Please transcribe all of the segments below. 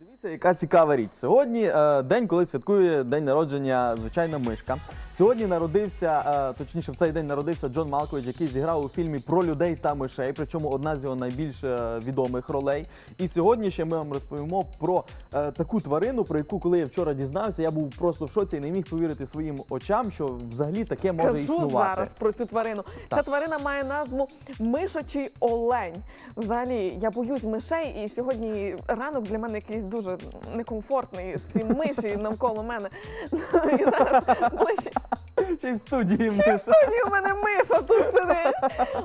Дивіться, яка цікава річ. Сьогодні е, день, коли святкує день народження звичайна мишка. Сьогодні народився, е, точніше, в цей день народився Джон Малкович, який зіграв у фільмі про людей та мишей, причому одна з його найбільш е, відомих ролей. І сьогодні ще ми вам розповімо про е, таку тварину, про яку, коли я вчора дізнався, я був просто в шоці і не міг повірити своїм очам, що взагалі таке може Кажу існувати. зараз про цю тварину. Ця Так. тварина має назву мишачий олень. Взагалі, я боюсь мишей, і сьогодні ранок для мене якийсь дуже некомфортний. Ці миші навколо мене. І зараз ближче. Ще й в студії миша. Сьогодні у мене миша тут сидить.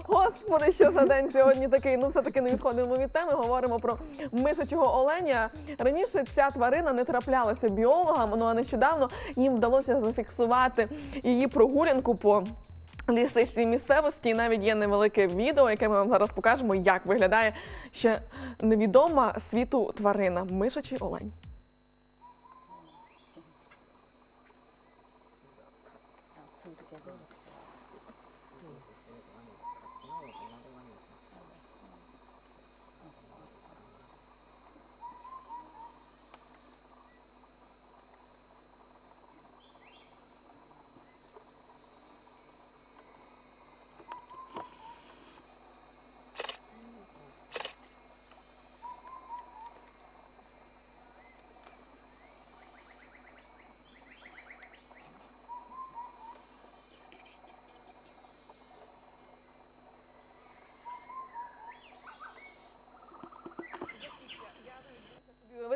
Господи, що за день сьогодні такий. Ну, все-таки не відходимо від теми. Говоримо про мишачого оленя. Раніше ця тварина не траплялася біологам, ну а нещодавно їм вдалося зафіксувати її прогулянку по. Лісистій місцевості і навіть є невелике відео, яке ми вам зараз покажемо, як виглядає ще невідома світу тварина мишачий олень.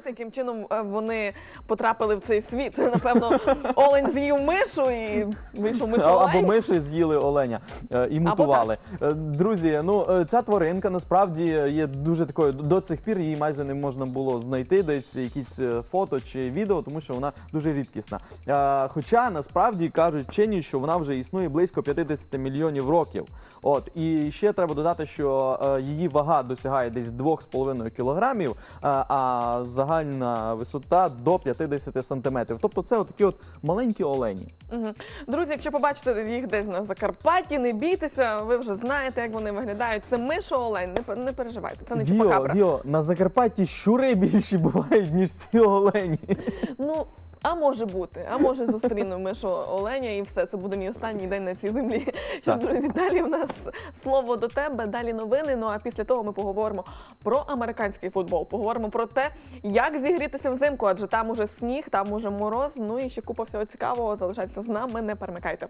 Уявити, яким чином е, вони потрапили в цей світ. Напевно, олень з'їв мишу і вийшов мишу Або олень. миші з'їли оленя е, і мутували. Е, Друзі, ну е, ця тваринка насправді є дуже такою. До цих пір її майже не можна було знайти десь якісь е, фото чи відео, тому що вона дуже рідкісна. Е, Хоча насправді кажуть вчені, що вона вже існує близько 50 мільйонів років. От і ще треба додати, що е, її вага досягає десь 2,5 кілограмів, е, а загальна висота до 50 сантиметрів. Тобто це отакі от маленькі олені. Друзі, якщо побачите їх десь на Закарпатті, не бійтеся, ви вже знаєте, як вони виглядають. Це миша олень, не, не переживайте, це не Віо, чупакабра. Віо, на Закарпатті щури більші бувають, ніж ці олені. Ну, а може бути, а може зустріну мишу оленя і все, це буде мій останній день на цій землі. Що, Так. друзі, далі в нас слово до тебе, далі новини. Ну а після того ми поговоримо про американський футбол. Поговоримо про те, як зігрітися взимку, адже там уже сніг, там уже мороз. Ну і ще купа всього цікавого. Залишайтеся з нами, не перемикайте.